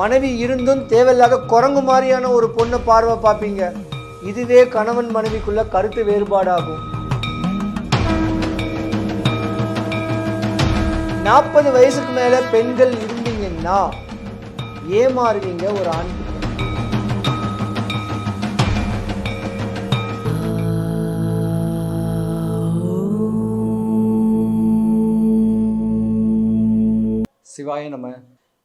மனைவி இருந்தும் தேவையில்லாத குரங்கு மாதிரியான ஒரு பொண்ணை பார்வை பார்ப்பீங்க. இதுவே கணவன் மனைவிக்குள்ள கருத்து வேறுபாடாகும். நாற்பது வயசுக்கு மேல பெண்கள் இருந்தீங்கன்னா ஏமாறுவீங்க ஒரு ஆண் சிவாய நம்ம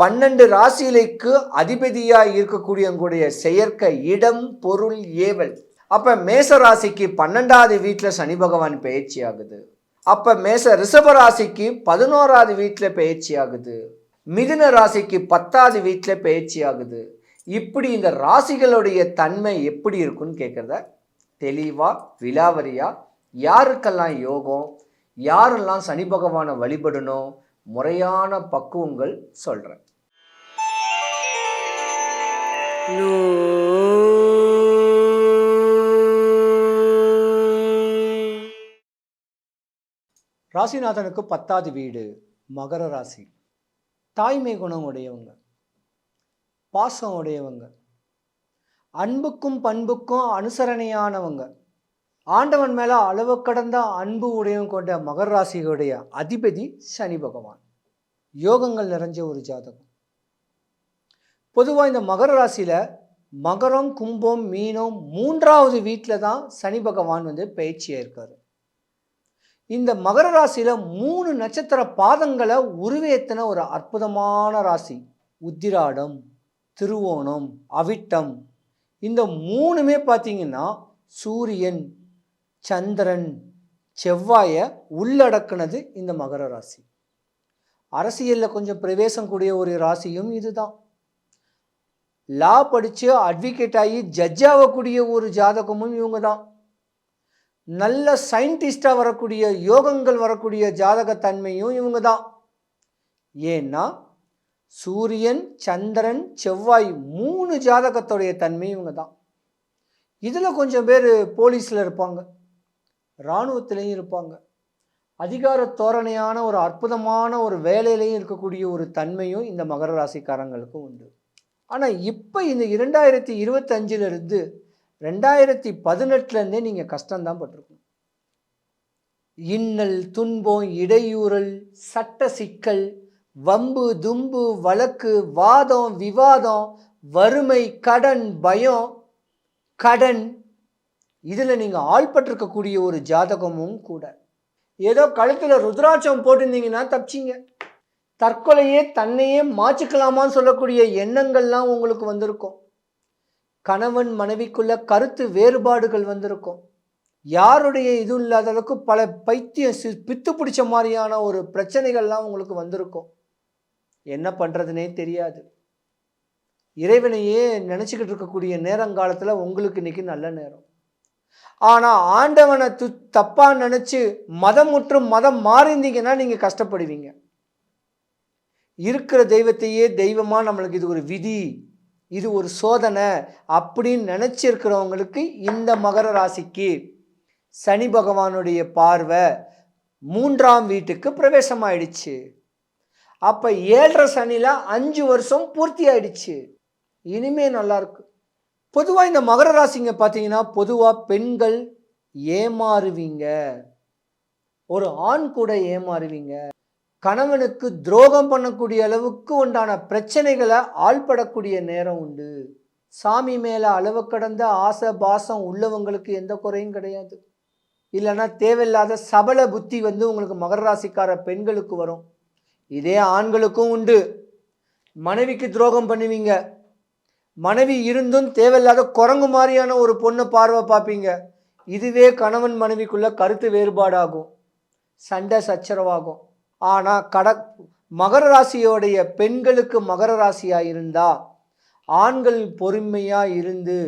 பன்னெண்டு ராசியிலைக்கு அதிபதியாக இருக்கக்கூடியவங்களுடைய செயற்கை இடம் பொருள் ஏவல். அப்போ மேச ராசிக்கு பன்னெண்டாவது வீட்டில் சனி பகவான் பயிற்சி ஆகுது. அப்போ மேச ரிஷப ராசிக்கு பதினோராவது வீட்டில் பயிற்சி ஆகுது. மிதுன ராசிக்கு பத்தாவது வீட்டில் பயிற்சி ஆகுது. இப்படி இந்த ராசிகளுடைய தன்மை எப்படி இருக்குன்னு கேட்குறத தெளிவாக விலாவரியாக யாருக்கெல்லாம் யோகம் யாரெல்லாம் சனி பகவானை வழிபடணும் முறையான பக்குவங்கள் சொல்கிறேன் ராசிநாதனுக்கு பத்தாவது வீடு மகர ராசி. தாய்மை குணம் உடையவங்க. பாசம் உடையவங்க. அன்புக்கும் பண்புக்கும் அனுசரணையானவங்க. ஆண்டவன் மேலே அளவு கடந்த அன்பு உடையும் கொண்ட மகர ராசிகளுடைய அதிபதி சனி பகவான். யோகங்கள் நிறைஞ்ச ஒரு ஜாதகம். பொதுவாக இந்த மகர ராசியில் மகரம் கும்பம் மீனம் மூன்றாவது வீட்டில் தான் சனி பகவான் வந்து பயிற்சியாக இருக்கார். இந்த மகர ராசியில் மூணு நட்சத்திர பாதங்களை உருவேத்தின ஒரு அற்புதமான ராசி. உத்திராடம் திருவோணம் அவிட்டம். இந்த மூணுமே பார்த்தீங்கன்னா சூரியன் சந்திரன் செவ்வாயை உள்ளடக்குனது இந்த மகர ராசி. அரசியலில் கொஞ்சம் பிரவேசம் கூடிய ஒரு ராசியும் இதுதான். லா படித்து அட்வொகேட் ஆகி ஜட்ஜ் ஆகக்கூடிய ஒரு ஜாதகமும் இவங்க தான் நல்ல சயின்டிஸ்டாக வரக்கூடிய யோகங்கள் வரக்கூடிய ஜாதகத்தன்மையும் இவங்க தான் ஏன்னா சூரியன் சந்திரன் செவ்வாய் மூணு ஜாதகத்துடைய தன்மை இவங்க தான் இதில் கொஞ்சம் பேர் போலீஸில் இருப்பாங்க. இராணுவத்திலையும் இருப்பாங்க. அதிகார தோரணையான ஒரு அற்புதமான ஒரு வேலையிலையும் இருக்கக்கூடிய ஒரு தன்மையும் இந்த மகர ராசிக்காரங்களுக்கும் உண்டு. ஆனால் இப்போ இந்த இரண்டாயிரத்தி இருபத்தஞ்சிலிருந்து ரெண்டாயிரத்தி பதினெட்டுலேருந்தே நீங்கள் கஷ்டம்தான் பட்டிருக்கணும் இன்னல் துன்பம் இடையூறல் சட்ட சிக்கல் வம்பு தும்பு வழக்கு வாதம் விவாதம் வறுமை கடன் பயம் கடன் இதில் நீங்கள் ஆள்பட்டிருக்கக்கூடிய ஒரு ஜாதகமும் கூட. ஏதோ கழுத்தில் ருத்ராட்சம் போட்டிருந்தீங்கன்னா தப்பிச்சிங்க. தற்கொலையே தன்னையே மாற்றிக்கலாமான்னு சொல்லக்கூடிய எண்ணங்கள்லாம் உங்களுக்கு வந்திருக்கும். கணவன் மனைவிக்குள்ள கருத்து வேறுபாடுகள் வந்திருக்கும். யாருடைய இதுவும் இல்லாத அளவுக்கு பல பைத்தியம் சி பித்து பிடிச்ச மாதிரியான ஒரு பிரச்சனைகள்லாம் உங்களுக்கு வந்திருக்கும். என்ன பண்ணுறதுனே தெரியாது. இறைவனையே நினச்சிக்கிட்டு இருக்கக்கூடிய நேரங்காலத்தில் உங்களுக்கு இன்னைக்கு நல்ல நேரம். ஆனால் ஆண்டவனை து தப்பாக நினச்சி மதம் முற்றும் மதம் மாறிந்தீங்கன்னா நீங்கள் கஷ்டப்படுவீங்க. இருக்கிற தெய்வத்தையே தெய்வமாக நம்மளுக்கு இது ஒரு விதி இது ஒரு சோதனை அப்படின்னு நினச்சிருக்கிறவங்களுக்கு இந்த மகர ராசிக்கு சனி பகவானுடைய பார்வை மூன்றாம் வீட்டுக்கு பிரவேசமாயிடுச்சு. அப்போ ஏழரை சனியில் அஞ்சு வருஷம் பூர்த்தி ஆயிடுச்சு இனிமே நல்லாயிருக்கும் பொதுவாக இந்த மகர ராசிங்க பார்த்தீங்கன்னா பொதுவாக பெண்கள் ஏமாறுவீங்க. ஒரு ஆண் கூட ஏமாறுவீங்க. கணவனுக்கு துரோகம் பண்ணக்கூடிய அளவுக்கு உண்டான பிரச்சனைகளை ஆள்படக்கூடிய நேரம் உண்டு. சாமி மேலே அளவு கடந்த ஆசை பாசம் உள்ளவங்களுக்கு எந்த குறையும் கிடையாது. இல்லைன்னா தேவையில்லாத சபல புத்தி வந்து உங்களுக்கு மகர ராசிக்கார பெண்களுக்கு வரும். இதே ஆண்களுக்கும் உண்டு. மனைவிக்கு துரோகம் பண்ணுவீங்க. மனைவி இருந்தும் தேவையில்லாத குரங்கு மாதிரியான ஒரு பொண்ணை பார்வை பார்ப்பீங்க. இதுவே கணவன் மனைவிக்குள்ள கருத்து வேறுபாடாகும். சண்டை சச்சரவாகும். ஆனால் கட மகர ராசியோடைய பெண்களுக்கு மகர ராசியாக இருந்தால் ஆண்கள் பொறுமையாக இருந்து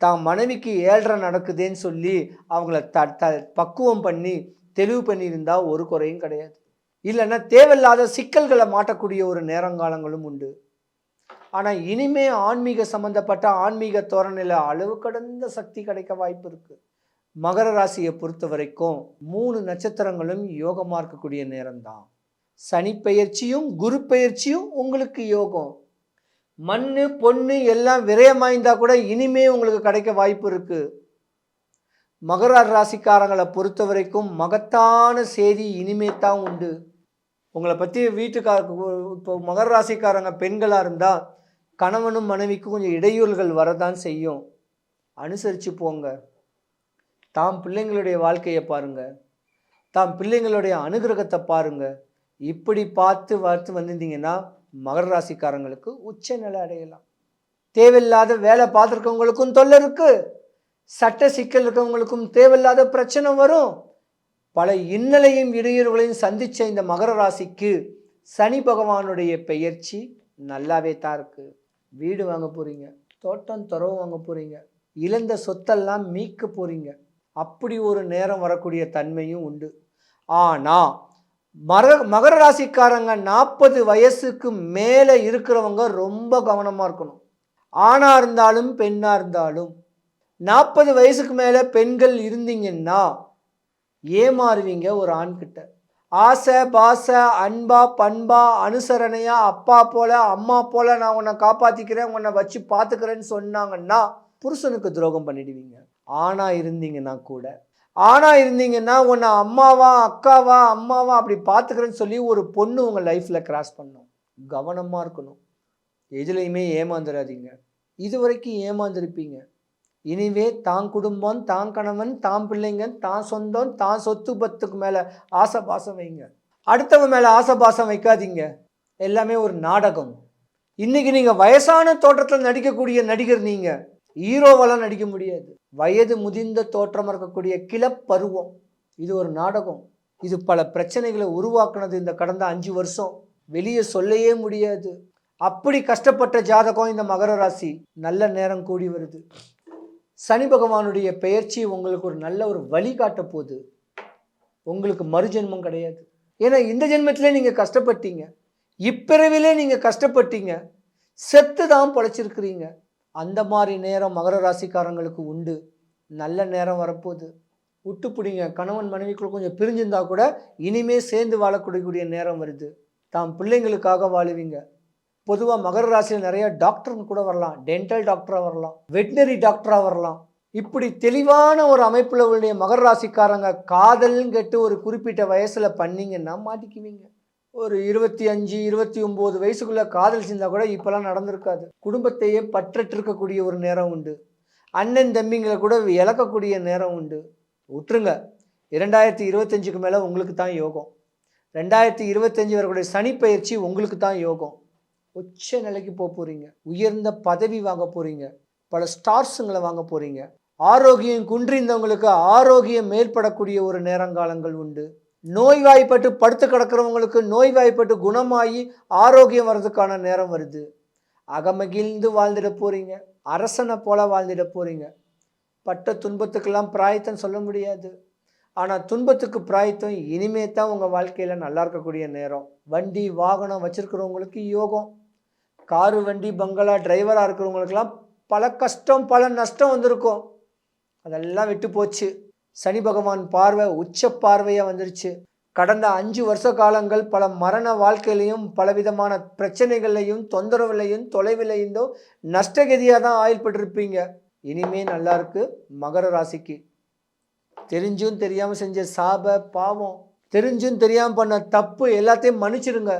தான் மனைவிக்கு ஏழ்ற நடக்குதேன்னு சொல்லி அவங்கள த த பக்குவம் பண்ணி தெளிவு பண்ணியிருந்தா ஒரு குறையும் கிடையாது. இல்லைன்னா தேவையில்லாத சிக்கல்களை மாட்டக்கூடிய ஒரு நேரங்காலங்களும் உண்டு. ஆனால் இனிமே ஆன்மீக சம்பந்தப்பட்ட ஆன்மீக தோரணையில் அளவு கடந்த சக்தி கிடைக்க வாய்ப்பு இருக்குது மகர ராசியை பொறுத்த வரைக்கும் மூணு நட்சத்திரங்களும் யோகமாக இருக்கக்கூடிய நேரம்தான். சனி பெயர்ச்சியும் குரு பெயர்ச்சியும் உங்களுக்கு யோகம். மண் பொண்ணு எல்லாம் விரயமாய்ந்தா கூட இனிமே உங்களுக்கு கிடைக்க வாய்ப்பு இருக்குது மகர ராசிக்காரங்களை பொறுத்த வரைக்கும் மகத்தான செய்தி இனிமே தான் உண்டு. உங்களை பற்றி வீட்டுக்கார இப்போ மகர ராசிக்காரங்க பெண்களாக இருந்தால் கணவனும் மனைவிக்கும் கொஞ்சம் இடையூறுகள் வரதான் செய்யும். அனுசரித்து போங்க. தாம் பிள்ளைங்களுடைய வாழ்க்கையை பாருங்கள் தாம் பிள்ளைங்களுடைய அனுகிரகத்தை பாருங்கள் இப்படி பார்த்து பார்த்து வந்திருந்தீங்கன்னா மகர ராசிக்காரங்களுக்கு உச்ச நிலை அடையலாம். தேவையில்லாத வேலை பார்த்துருக்கவங்களுக்கும் தொல்லை இருக்குது சட்ட சிக்கல் இருக்கவங்களுக்கும் தேவையில்லாத பிரச்சனை வரும். பல இன்னலையும் இடையூறுகளையும் சந்தித்த இந்த மகர ராசிக்கு சனி பகவானுடைய பெயர்ச்சி நல்லாவே தான் இருக்குது வீடு வாங்க போகிறீங்க தோட்டம் துறவு வாங்க போகிறீங்க இழந்த சொத்தெல்லாம் மீட்க போகிறீங்க அப்படி ஒரு நேரம் வரக்கூடிய தன்மையும் உண்டு. ஆனால் மர மகர ராசிக்காரங்க நாற்பது வயசுக்கு மேலே இருக்கிறவங்க ரொம்ப கவனமாக இருக்கணும். ஆணாக இருந்தாலும் பெண்ணாக இருந்தாலும் நாற்பது வயசுக்கு மேலே பெண்கள் இருந்தீங்கன்னா ஏமாறுவீங்க ஒரு ஆண்கிட்ட. ஆசை பாச அன்பா பண்பா அனுசரணையா அப்பா போல அம்மா போல நான் உன்னை காப்பாத்திக்கிறேன் உன்னை வச்சு பார்த்துக்கிறேன்னு சொன்னாங்கன்னா புருஷனுக்கு துரோகம் பண்ணிடுவீங்க. ஆணா இருந்தீங்கன்னா கூட. ஆணா இருந்தீங்கன்னா உன்னை அம்மாவா அக்காவா அம்மாவா அப்படி பார்த்துக்கிறேன்னு சொல்லி ஒரு பொண்ணு உங்கள் லைஃப்பில் கிராஸ் பண்ணும். கவனமாக இருக்கணும். எதுலேயுமே ஏமாந்துடாதீங்க இது வரைக்கும் ஏமாந்துருப்பீங்க. இனிவே தான் குடும்பம் தான் கணவன் தான் பிள்ளைங்க தான் சொந்தம் தான் சொத்து பத்துக்கு மேலே ஆசை பாசம் வைங்க. அடுத்தவன் மேலே ஆசை பாசம் வைக்காதீங்க. எல்லாமே ஒரு நாடகம். இன்னைக்கு நீங்கள் வயசான தோற்றத்தில் நடிக்கக்கூடிய நடிகர் நீங்கள் ஹீரோவெல்லாம் நடிக்க முடியாது. வயது முதிர்ந்த தோற்றம் இருக்கக்கூடிய கிளப்பருவம். இது ஒரு நாடகம். இது பல பிரச்சனைகளை உருவாக்குனது இந்த கடந்த அஞ்சு வருஷம். வெளியே சொல்லவே முடியாது. அப்படி கஷ்டப்பட்ட ஜாதகம் இந்த மகர ராசி. நல்ல நேரம் கூடி வருது. சனி பகவானுடைய பெயர்ச்சி உங்களுக்கு ஒரு நல்ல ஒரு வழிகாட்ட போகுது. உங்களுக்கு மறுஜென்மம் கிடையாது. ஏன்னா இந்த ஜென்மத்திலே நீங்கள் கஷ்டப்பட்டீங்க. இப்பிறவிலே நீங்கள் கஷ்டப்பட்டீங்க. செத்து தான் பொழைச்சிருக்கிறீங்க. அந்த மாதிரி நேரம் மகர ராசிக்காரங்களுக்கு உண்டு. நல்ல நேரம் வரப்போகுது. விட்டு பிடிங்க. கணவன் மனைவிக்குள்ள கொஞ்சம் பிரிஞ்சிருந்தா கூட இனிமே சேர்ந்து வாழக்கூடிய நேரம் வருது. தாம் பிள்ளைங்களுக்காக வாழுவீங்க. பொதுவாக மகர ராசியில் நிறைய டாக்டர்னு கூட வரலாம். டென்டல் டாக்டராக வரலாம். வெட்டினரி டாக்டராக வரலாம். இப்படி தெளிவான ஒரு அமைப்பில் உள்ள மகர ராசிக்காரங்க காதல்னு கேட்டு ஒரு குறிப்பிட்ட வயசில் பண்ணிங்கன்னா மாட்டிக்குவீங்க. ஒரு இருபத்தி அஞ்சு இருபத்தி ஒம்பது வயசுக்குள்ளே காதல் செஞ்சால் கூட இப்போல்லாம் நடந்திருக்காது. குடும்பத்தையே பற்றற்று இருக்கக்கூடிய ஒரு நேரம் உண்டு. அண்ணன் தம்பிங்களை கூட இழக்கக்கூடிய நேரம் உண்டு. விட்டுருங்க இரண்டாயிரத்தி இருபத்தஞ்சுக்கு மேலே உங்களுக்கு தான் யோகம். ரெண்டாயிரத்தி இருபத்தஞ்சு வரக்கூடிய சனி பயிற்சி உங்களுக்கு தான் யோகம். உச்ச நிலைக்கு போக போகிறீங்க உயர்ந்த பதவி வாங்க போகிறீங்க பல ஸ்டார்ஸுங்களை வாங்க போகிறீங்க ஆரோக்கியம் குன்றிந்தவங்களுக்கு ஆரோக்கியம் மேற்படக்கூடிய ஒரு நேரங்காலங்கள் உண்டு. நோய்வாய்ப்பட்டு படுத்து கிடக்கிறவங்களுக்கு நோய்வாய்ப்பட்டு குணமாகி ஆரோக்கியம் வர்றதுக்கான நேரம் வருது. அகமகிழ்ந்து வாழ்ந்துட போகிறீங்க அரசனை போல வாழ்ந்துட போகிறீங்க பட்ட துன்பத்துக்கெல்லாம் பிராயத்தம் சொல்ல முடியாது. ஆனால் துன்பத்துக்கு பிராயத்தம் இனிமே தான் உங்கள் வாழ்க்கையில் நல்லா இருக்கக்கூடிய நேரம். வண்டி வாகனம் வச்சுருக்கிறவங்களுக்கு யோகம். காரு வண்டி பங்களா டிரைவராக இருக்கிறவங்களுக்கெல்லாம் பல கஷ்டம் பல நஷ்டம் வந்திருக்கும். அதெல்லாம் விட்டு போச்சு. சனி பகவான் பார்வை உச்ச பார்வையாக வந்துருச்சு. கடந்த அஞ்சு வருஷ காலங்கள் பல மரண வாழ்க்கையிலையும் பலவிதமான பிரச்சனைகள்லையும் தொந்தரவுலையும் தொலைவிலையும் நஷ்டகதியாக தான் ஆயில்பட்டிருப்பீங்க இனிமே நல்லா இருக்கு மகர ராசிக்கு. தெரிஞ்சும் தெரியாமல் செஞ்ச சாப பாவம். தெரிஞ்சும் தெரியாமல் பண்ண தப்பு எல்லாத்தையும் மன்னிச்சிடுங்க.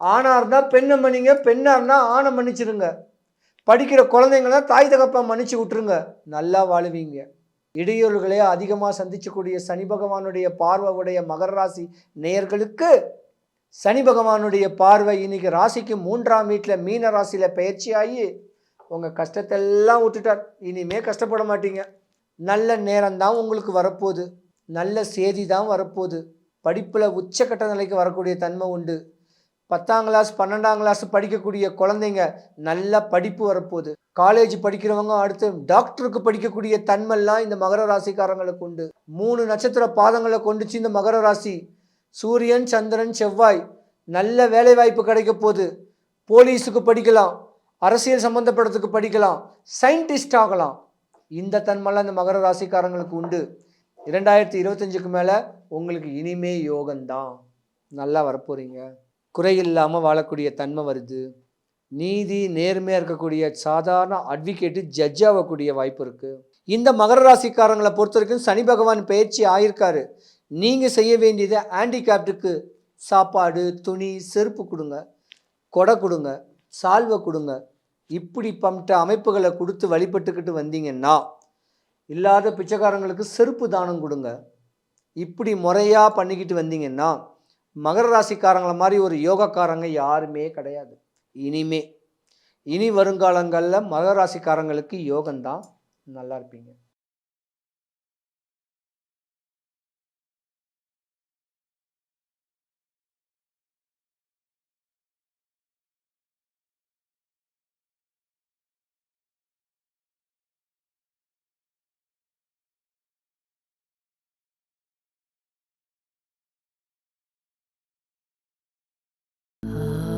ஆணாக இருந்தால் பெண்ணை மன்னிங்க பெண்ணாக இருந்தால் ஆணை மன்னிச்சிடுங்க படிக்கிற குழந்தைங்களாம் தாய் தகப்பா மன்னிச்சு விட்டுருங்க. நல்லா வாழுவீங்க. இடையூறுகளை அதிகமாக சந்திச்சக்கூடிய சனி பகவானுடைய பார்வையுடைய மகர ராசி நேயர்களுக்கு சனி பகவானுடைய பார்வை இன்னைக்கு ராசிக்கு மூன்றாம் வீட்டில் மீன ராசியில் பயிற்சியாகி உங்கள் கஷ்டத்தெல்லாம் விட்டுட்டார். இனிமே கஷ்டப்பட மாட்டீங்க. நல்ல நேரம்தான் உங்களுக்கு வரப்போகுது. நல்ல செய்தி தான் வரப்போகுது. படிப்பில் உச்சக்கட்ட நிலைக்கு வரக்கூடிய தன்மை உண்டு. பத்தாம் கிளாஸ் பன்னெண்டாம் கிளாஸ் படிக்கக்கூடிய குழந்தைங்க நல்ல படிப்பு வரப்போகுது. காலேஜ் படிக்கிறவங்க அடுத்து டாக்டருக்கு படிக்கக்கூடிய தன்மைலாம் இந்த மகர ராசிக்காரங்களுக்கு உண்டு. மூணு நட்சத்திர பாதங்களை கொண்டுச்சு இந்த மகர ராசி. சூரியன் சந்திரன் செவ்வாய் நல்ல வேலை வாய்ப்பு கிடைக்க போகுது போலீஸுக்கு படிக்கலாம் அரசியல் சம்மந்தப்படத்துக்கு படிக்கலாம் சயின்டிஸ்ட் ஆகலாம். இந்த தன்மைலாம் இந்த மகர ராசிக்காரங்களுக்கு உண்டு. இரண்டாயிரத்தி இருபத்தஞ்சுக்கு மேலே உங்களுக்கு இனிமே யோகம்தான். நல்லா வரப்போகிறீங்க குறை இல்லாமல் வாழக்கூடிய தன்மை வருது. நீதி நேர்மையாக இருக்கக்கூடிய சாதாரண அட்வொகேட்டு ஜட்ஜ் ஆகக்கூடிய வாய்ப்பு இருக்குது இந்த மகர ராசிக்காரங்களை பொறுத்த வரைக்கும் சனி பகவான் பயிற்சி ஆயிருக்காரு. நீங்கள் செய்ய வேண்டியது ஹேண்டிகேப்டுக்கு சாப்பாடு துணி செருப்பு கொடுங்க. கொடை கொடுங்க. சால்வை கொடுங்க. இப்படி பம்ட்ட அமைப்புகளை கொடுத்து வழிபட்டுக்கிட்டு வந்தீங்கன்னா இல்லாத பிச்சைக்காரங்களுக்கு செருப்பு தானம் கொடுங்க. இப்படி முறையாக பண்ணிக்கிட்டு வந்தீங்கன்னா மகர ராசிக்காரங்கள மாதிரி ஒரு யோகக்காரங்க யாருமே கிடையாது. இனிமே இனி வருங்காலங்களில் மகர ராசிக்காரங்களுக்கு யோகம்தான். நல்லா இருப்பீங்க. Oh.